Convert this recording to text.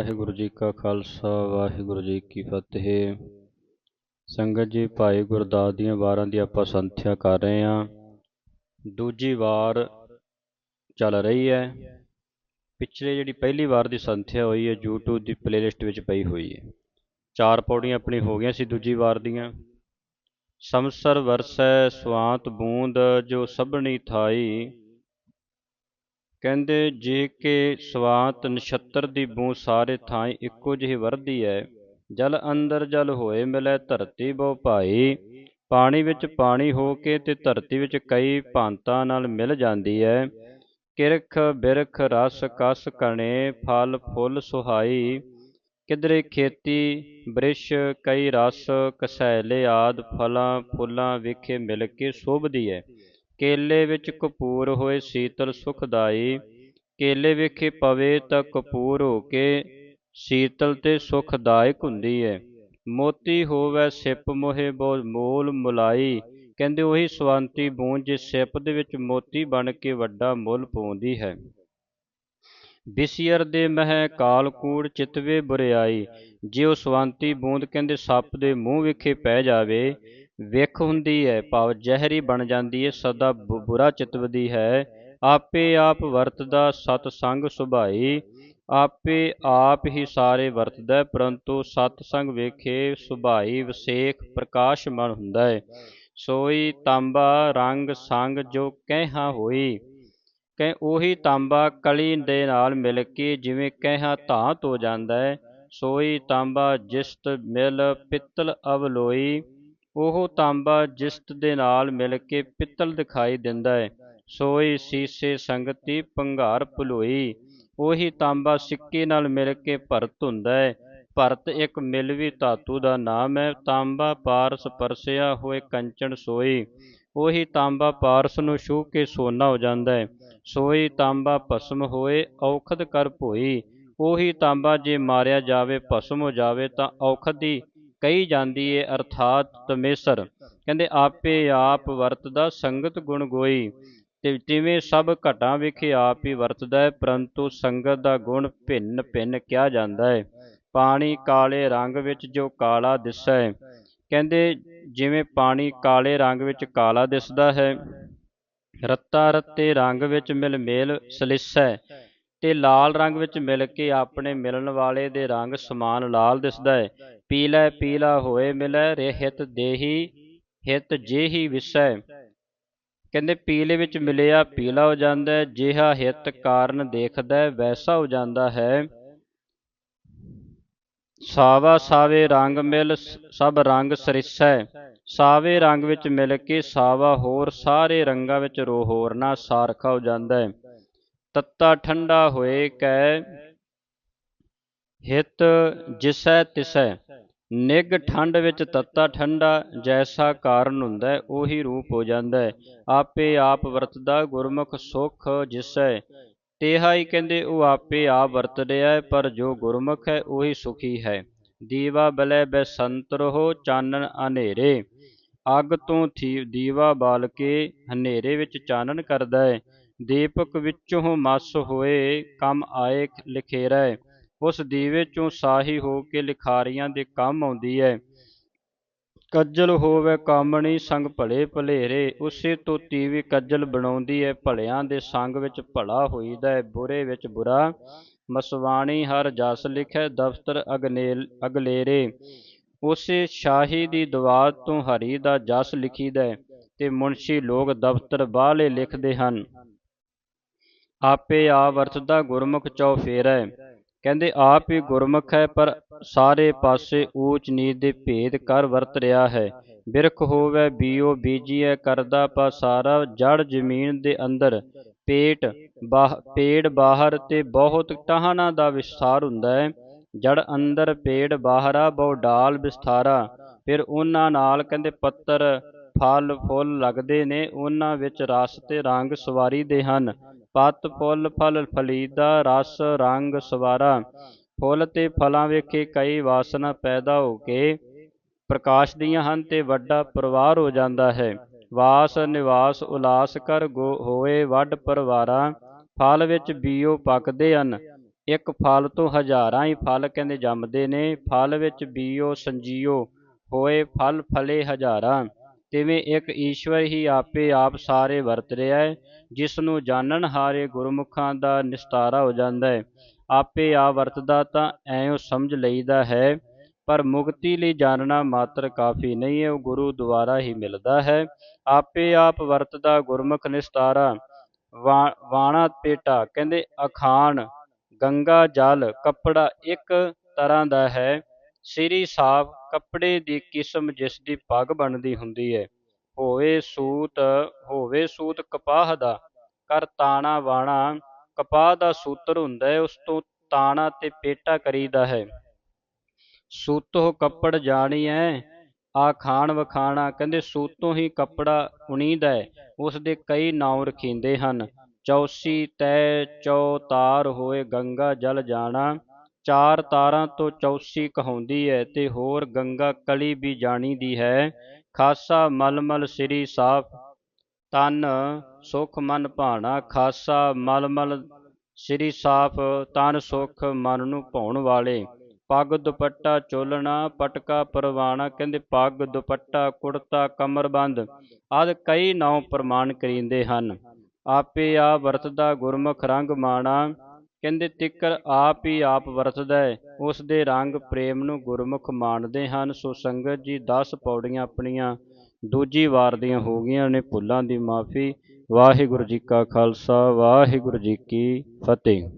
ਵਾਹਿਗੁਰੂ ਜੀ ਕਾ ਖਾਲਸਾ, ਵਾਹਿਗੁਰੂ ਜੀ ਕੀ ਫਤਿਹ। ਸੰਗਤ ਜੀ, ਭਾਈ ਗੁਰਦਾਸ ਦੀਆਂ ਵਾਰਾਂ ਦੀ ਆਪਾਂ ਸੰਥਿਆ ਕਰ ਰਹੇ ਹਾਂ। ਦੂਜੀ ਵਾਰ ਚੱਲ ਰਹੀ ਹੈ। ਪਿਛਲੇ ਜਿਹੜੀ ਪਹਿਲੀ ਵਾਰ ਦੀ ਸੰਥਿਆ ਹੋਈ ਹੈ, YouTube ਦੀ ਪਲੇਲਿਸਟ ਵਿੱਚ ਪਈ ਹੋਈ ਹੈ। ਚਾਰ ਪੌੜੀਆਂ ਆਪਣੀ ਹੋ ਗਈਆਂ ਸੀ ਦੂਜੀ ਵਾਰ ਦੀਆਂ। ਸਮਸਰ ਵਰਸੈ ਸਵਾਂਤ ਬੂੰਦ, ਜੋ ਸਭਣੀ ਥਾਈ ਕਹਿੰਦੇ, ਜੇ ਕਿ ਸਵਾਤ ਨਛੱਤਰ ਦੀ ਬੂੰ ਸਾਰੇ ਥਾਂ ਇੱਕੋ ਜਿਹੀ ਵਰਦੀ ਹੈ ਜਲ ਅੰਦਰ ਜਲ ਹੋਏ ਮਿਲੇ ਧਰਤੀ ਬਹੁ ਭਾਈ। ਪਾਣੀ ਵਿੱਚ ਪਾਣੀ ਹੋ ਕੇ ਤੇ ਧਰਤੀ ਵਿੱਚ ਕਈ ਭਾਂਤਾਂ ਨਾਲ ਮਿਲ ਜਾਂਦੀ ਹੈ ਕਿਰਖ ਬਿਰਖ ਰਸ ਕਸ ਕਣੇ ਫਲ ਫੁੱਲ ਸੁਹਾਈ। ਕਿਧਰੇ ਖੇਤੀ ਬ੍ਰਿਸ਼ ਕਈ ਰਸ ਕਸੈਲੇ ਆਦ ਫਲਾਂ ਫੁੱਲਾਂ ਵਿਖੇ ਮਿਲ ਕੇ ਸ਼ੋਭਦੀ ਹੈ ਕੇਲੇ ਵਿੱਚ ਕਪੂਰ ਹੋਏ ਸੀਤਲ ਸੁਖਦਾਈ, ਕੇਲੇ ਵੇਖੇ ਪਵੇ ਤਾਂ ਕਪੂਰ ਹੋ ਕੇ ਸੀਤਲ ਤੇ ਸੁਖਦਾਇਕ ਹੁੰਦੀ ਹੈ ਮੋਤੀ ਹੋਵੇ ਸਿਪ ਮੋਹੇ ਬੋ, ਮੋਲ ਮੁਲਾਈ, ਕਹਿੰਦੇ ਉਹੀ ਸਵੰਤੀ ਬੂੰਦ ਜੇ ਸਿਪ ਦੇ ਵਿੱਚ ਮੋਤੀ ਬਣ ਕੇ ਵੱਡਾ ਮੁੱਲ ਪਾਉਂਦੀ ਹੈ। ਬਿਸਿਅਰ ਦੇ ਮਹਿ ਕਾਲ ਕੂੜ ਚਿਤਵੇ ਬੁਰਿਆਈ ਜੇ ਉਹ ਸਵੰਤੀ ਬੂੰਦ ਕਹਿੰਦੇ ਸੱਪ ਦੇ ਮੂੰਹ ਵਿਖੇ ਪੈ ਜਾਵੇ, ਵਿਖ ਹੁੰਦੀ ਹੈ, ਭਾਵ ਜ਼ਹਿਰੀ ਬਣ ਜਾਂਦੀ ਹੈ, ਸਦਾ ਬੁਰਾ ਚਿਤਵਦੀ ਹੈ। ਆਪੇ ਆਪ ਵਰਤਦਾ ਸਤ ਸੰਗ ਸੁਭਾਈ, ਆਪੇ ਆਪ ਹੀ ਸਾਰੇ ਵਰਤਦਾ ਪਰੰਤੂ ਸਤ ਸੰਗ ਵੇਖੇ ਸੁਭਾਈ ਵਿਸੇਖ ਪ੍ਰਕਾਸ਼ਮਨ ਹੁੰਦਾ ਹੈ। ਸੋਈ ਤਾਂਬਾ ਰੰਗ ਸੰਗ ਜੋ ਕਹਿਹਾ ਹੋਈ ਕਹ ਉਹੀ ਤਾਂਬਾ ਕਲੀ ਦੇ ਨਾਲ ਮਿਲ ਕੇ ਜਿਵੇਂ ਕਹਿਹਾ ਧਾਤ ਹੋ ਜਾਂਦਾ ਹੈ, ਸੋਈ ਤਾਂਬਾ ਜਿਸਤ ਮਿਲ ਪਿੱਤਲ ਅਵਲੋਈ, ਉਹ ਤਾਂਬਾ ਜਿਸਤ ਦੇ ਨਾਲ ਮਿਲ ਕੇ ਪਿੱਤਲ ਦਿਖਾਈ ਦਿੰਦਾ ਹੈ, ਸੋਈ ਸੀਸੇ ਸੰਗਤੀ ਪੰਘਾਰ ਭਲੋਈ, ਉਹੀ ਤਾਂਬਾ ਸਿੱਕੇ ਨਾਲ ਮਿਲ ਕੇ ਭਰਤ ਹੁੰਦਾ ਹੈ, ਭਰਤ ਇੱਕ ਮਿਲਵੀ ਧਾਤੂ ਦਾ ਨਾਮ ਹੈ, ਤਾਂਬਾ ਪਾਰਸ ਪਰਸਿਆ ਹੋਏ ਕੰਚਨ ਸੋਈ ਉਹੀ ਤਾਂਬਾ ਪਾਰਸ ਨੂੰ ਛੂਹ ਕੇ ਸੋਨਾ ਹੋ ਜਾਂਦਾ ਹੈ। ਸੋਈ ਤਾਂਬਾ ਭਸਮ ਹੋਏ, ਔਖਦ ਕਰ ਭੋਈ। ਉਹੀ ਤਾਂਬਾ ਜੇ ਮਾਰਿਆ ਜਾਵੇ, ਭਸਮ ਹੋ ਜਾਵੇ, ਤਾਂ ਔਖਦ ਦੀ ਕਹੀ ਜਾਂਦੀ ਏ, ਅਰਥਾਤ ਤਮੇਸਰ। ਕਹਿੰਦੇ, ਆਪੇ ਆਪ ਵਰਤਦਾ ਸੰਗਤ ਗੁਣ ਗੋਈ। ਤੇ ਜਿਵੇਂ ਸਭ ਘਟਾਂ ਵਿਖੇ ਆਪ ਹੀ ਵਰਤਦਾ ਹੈ, ਪਰੰਤੂ ਸੰਗਤ ਦਾ ਗੁਣ ਭਿੰਨ ਭਿੰਨ ਕਿਹਾ ਜਾਂਦਾ ਹੈ। ਪਾਣੀ ਕਾਲੇ ਰੰਗ ਵਿੱਚ ਜੋ ਕਾਲਾ ਦਿਸੈ। ਕਹਿੰਦੇ ਜਿਵੇਂ ਪਾਣੀ ਕਾਲੇ ਰੰਗ ਵਿੱਚ ਕਾਲਾ ਦਿਸਦਾ ਹੈ, ਰੱਤਾ ਰੱਤੇ ਰੰਗ ਵਿੱਚ ਮਿਲ ਮੇਲ ਸਲਿਸੈ ਤੇ ਲਾਲ ਰੰਗ ਵਿੱਚ ਮਿਲ ਕੇ ਆਪਣੇ ਮਿਲਣ ਵਾਲੇ ਦੇ ਰੰਗ ਸਮਾਨ ਲਾਲ ਦਿਸਦਾ ਹੈ। ਪੀਲਾ ਪੀਲਾ ਹੋਏ ਮਿਲੈ ਰਹਿਤ ਦੇਹੀ ਹਿਤ ਜਿਹੀ ਵਿਸੈ। ਕਹਿੰਦੇ ਪੀਲੇ ਵਿੱਚ ਮਿਲਿਆ ਪੀਲਾ ਹੋ ਜਾਂਦਾ ਹੈ, ਜਿਹਾ ਹਿਤ ਕਾਰਨ ਦੇਖਦਾ ਵੈਸਾ ਹੋ ਜਾਂਦਾ ਹੈ। ਸਾਵਾ ਸਾਵੇ ਰੰਗ ਮਿਲ ਸਭ ਰੰਗ ਸਰਿਸੈ। ਸਾਵੇ ਰੰਗ ਵਿੱਚ ਮਿਲ ਕੇ ਸਾਵਾ ਹੋਰ, ਸਾਰੇ ਰੰਗਾਂ ਵਿੱਚ ਰੋ ਹੋਰਨਾ ਸਾਰਖਾ ਹੋ ਜਾਂਦਾ। ਹੈ ਤੱਤਾ ਠੰਡਾ ਹੋਏ ਕੈ, ਹਿਤ ਜਿਸੈ ਤਿਸੈ। ਨਿਗ ਠੰਡ ਵਿੱਚ ਤੱਤਾ ਠੰਡਾ ਜੈਸਾ ਕਾਰਨ ਹੁੰਦਾ, ਉਹੀ ਰੂਪ ਹੋ ਜਾਂਦਾ। ਹੈ ਆਪੇ ਆਪ ਵਰਤਦਾ ਗੁਰਮੁਖ ਸੁਖ ਜਿਸੈ। ਤੇਹਾ ਹੀ ਕਹਿੰਦੇ, ਉਹ ਆਪੇ ਆਪ ਵਰਤਦੇ ਹੈ ਪਰ ਜੋ ਗੁਰਮੁਖ ਹੈ ਉਹੀ ਸੁਖੀ ਹੈ। ਦੀਵਾ ਬਲੇ ਬਸੰਤ ਰਹੋ, ਚਾਨਣ ਹਨੇਰੇ। ਅੱਗ ਤੋਂ ਥੀ, ਦੀਵਾ ਬਾਲ ਕੇ ਹਨੇਰੇ ਵਿੱਚ ਚਾਨਣ ਕਰਦਾ ਹੈ ਦੀਪਕ ਵਿੱਚੋਂ ਮਸ ਹੋਏ, ਕੰਮ ਆਏ ਲਿਖੇਰਾ ਉਸ ਦੀਵੇ ਚੋਂ ਸਾਹੀ ਹੋ ਕੇ ਲਿਖਾਰੀਆਂ ਦੇ ਕੰਮ ਆਉਂਦੀ ਹੈ ਕੱਜਲ ਹੋਵੇ ਕਾਮਣੀ ਸੰਗ ਭਲੇ ਭਲੇਰੇ, ਉਸੇ ਤੋਂ ਤੀਵੀ ਕੱਜਲ ਬਣਾਉਂਦੀ ਹੈ ਭਲਿਆਂ ਦੇ ਸੰਗ ਵਿੱਚ ਭਲਾ ਹੋਈਦਾ ਹੈ ਬੁਰੇ ਵਿੱਚ ਬੁਰਾ। ਮਸਵਾਣੀ ਹਰ ਜਸ ਲਿਖੈ ਦਫਤਰ ਅਗਨੇਲ, ਅਗਲੇਰੇ। ਉਸੇ ਸ਼ਾਹੀ ਦੀ ਦਵਾਤ ਤੋਂ ਹਰੀ ਦਾ ਜਸ ਲਿਖੀਦਾ ਤੇ ਮੁਨਸ਼ੀ ਲੋਕ ਦਫ਼ਤਰ ਬਾਹਲੇ ਲਿਖਦੇ ਹਨ। ਆਪੇ ਆ ਵਰਤਦਾ ਗੁਰਮੁਖ ਚੌ ਫੇਰੈ ਕਹਿੰਦੇ ਆਪ ਹੀ ਗੁਰਮੁਖ ਹੈ, ਪਰ ਸਾਰੇ ਪਾਸੇ ਊਚ ਨੀਚ ਦੇ ਭੇਦ ਕਰ ਵਰਤ ਰਿਹਾ ਹੈ। ਬਿਰਖ ਹੋਵੇ, ਬੀਓ, ਬੀਜੀਐ, ਕਰਦਾ ਪਾਸਾਰਾ ਜੜ ਜ਼ਮੀਨ ਦੇ ਅੰਦਰ। ਪੇਟ ਬਾਹ, ਪੇੜ ਬਾਹਰ ਤੇ ਬਹੁਤ ਟਾਹਣਾ ਦਾ ਵਿਸਥਾਰ ਹੁੰਦਾ ਹੈ। ਜੜ ਅੰਦਰ, ਪੇੜ ਬਾਹਰਾ, ਬਹੁ ਡਾਲ ਵਿਸਥਾਰਾ। ਫਿਰ ਉਹਨਾਂ ਨਾਲ ਕਹਿੰਦੇ ਪੱਤਰ, ਫਲ, ਫੁੱਲ ਲੱਗਦੇ ਨੇ। ਉਹਨਾਂ ਵਿੱਚ ਰਸ ਤੇ ਰੰਗ ਸਵਾਰੀ ਦੇ ਹਨ। ਪੱਤ, ਫੁੱਲ, ਫਲ, ਫਲੀਦਾ, ਰਸ, ਰੰਗ ਸਵਾਰਾ। ਫੁੱਲ ਤੇ ਫਲਾਂ ਵੇਖੇ ਕਈ ਵਾਸਨਾ ਪੈਦਾ ਹੋ ਕੇ ਪ੍ਰਕਾਸ਼ ਦੀਆਂ ਹਨ ਤੇ ਵੱਡਾ ਪਰਿਵਾਰ ਹੋ ਜਾਂਦਾ ਹੈ। ਵਾਸ, ਨਿਵਾਸ, ਉਲਾਸ ਕਰ ਹੋਏ ਵੱਡ ਪਰਿਵਾਰਾਂ ਫਲ ਵਿੱਚ ਬੀਓ ਪੱਕਦੇ ਹਨ। ਇੱਕ ਫਲ ਤੋਂ ਹਜ਼ਾਰਾਂ ਹੀ ਫਲ ਕਹਿੰਦੇ ਜੰਮਦੇ ਨੇ। ਫਲ ਵਿੱਚ ਬੀਓ, ਸੰਜੀਓ ਹੋਏ ਫਲ ਫਲੇ ਹਜ਼ਾਰਾਂ। ਤਿਵੇਂ ਇੱਕ ਈਸ਼ਵਰ ਹੀ ਆਪੇ ਆਪ ਸਾਰੇ ਵਰਤ ਰਿਹਾ ਹੈ ਜਿਸ ਨੂੰ ਜਾਣਨ ਹਾਰੇ ਗੁਰਮੁਖਾਂ ਦਾ ਨਿਸਤਾਰਾ ਹੋ ਜਾਂਦਾ ਹੈ। ਆਪੇ ਆ ਵਰਤਦਾ ਤਾਂ ਐਂ ਸਮਝ ਲਈਦਾ ਹੈ, ਪਰ ਮੁਕਤੀ ਲਈ ਜਾਣਨਾ ਮਾਤਰ ਕਾਫੀ ਨਹੀਂ ਹੈ, ਉਹ ਗੁਰੂ ਦੁਆਰਾ ਹੀ ਮਿਲਦਾ ਹੈ। ਆਪੇ ਆਪ ਵਰਤਦਾ ਗੁਰਮੁਖ ਨਿਸਤਾਰਾ ਵਾਣਾ ਪੇਟਾ, ਕਹਿੰਦੇ ਅਖਾਣ, ਗੰਗਾ ਜਲ, ਕੱਪੜਾ ਇੱਕ ਤਰ੍ਹਾਂ ਦਾ ਹੈ। ਸ੍ਰੀ ਸਾਫ਼, ਕੱਪੜੇ ਦੀ ਕਿਸਮ ਜਿਸ ਦੀ ਪੱਗ ਬਣਦੀ ਹੁੰਦੀ ਹੈ, ਹੋਵੇ ਸੂਤ ਹੋਵੇ ਸੂਤ ਕਪਾਹ ਦਾ ਕਰਤਾਣਾ ਵਾਣਾ ਕਪਾਹ ਦਾ ਸੂਤਰ ਹੁੰਦਾ ਹੈ, ਉਸ ਤੋਂ ਤਾਣਾ ਤੇ ਪੇਟਾ ਕਰੀਦਾ ਹੈ। ਸੂਤੋ ਕੱਪੜ ਜਾਣੀਐ ਆ ਖਾਣ ਵਖਾਣਾ, ਕਹਿੰਦੇ ਸੂਤੋਂ ਹੀ ਕੱਪੜਾ ਉਣੀਦਾ ਹੈ, ਉਸ ਦੇ ਕਈ ਨਾਮ ਰਖੀਂਦੇ ਹਨ। ਚੌਸੀ, ਤੈ, ਚੌ, ਤਾਰ ਹੋਏ ਗੰਗਾ ਜਲ ਜਾਣਾ, ਚਾਰ ਤਾਰਾਂ ਤੋਂ ਚੌਸੀ ਕਹਾਉਂਦੀ ਹੈ ਤੇ ਹੋਰ ਗੰਗਾ ਕਲੀ ਵੀ ਜਾਣੀ ਦੀ ਹੈ। ਖਾਸਾ ਮਲਮਲ ਸ੍ਰੀ ਸਾਫ਼ ਤਨ ਸੁਖ ਮਨ ਭਾਣਾ ਖਾਸਾ ਮਲ ਸ੍ਰੀ ਸਾਫ਼ ਤਨ ਸੁਖ ਮਨ ਨੂੰ ਭਾਉਣ ਵਾਲੇ। ਪੱਗ ਦੁਪੱਟਾ ਚੋਲਣਾ, ਪਟਕਾ ਪਰਵਾਣਾ, ਕਹਿੰਦੇ ਪੱਗ ਦੁਪੱਟਾ, ਕੁੜਤਾ, ਕਮਰਬੰਦ, ਆਦ ਕਈ ਨਾਮ ਪ੍ਰਮਾਣ ਕਰੀਂਦੇ ਹਨ। ਆਪੇ ਆ ਵਰਤਦਾ ਗੁਰਮੁਖ ਰੰਗ ਮਾਣਾ, ਕਹਿੰਦੇ ਤਿੱਕਰ ਆਪ ਹੀ ਆਪ ਵਰਤਦਾ ਹੈ ਉਸ ਦੇ ਰੰਗ ਪ੍ਰੇਮ ਨੂੰ ਗੁਰਮੁਖ ਮਾਣਦੇ ਹਨ। ਸੋ ਸੰਗਤ ਜੀ 10 ਪੌੜੀਆਂ ਆਪਣੀਆਂ ਦੂਜੀ ਵਾਰ ਦੀਆਂ ਹੋ ਗਈਆਂ ਨੇ ਭੁੱਲਾਂ ਦੀ ਮਾਫੀ। ਵਾਹਿਗੁਰੂ ਜੀ ਕਾ ਖਾਲਸਾ, ਵਾਹਿਗੁਰੂ ਜੀ ਕੀ ਫਤਿਹ।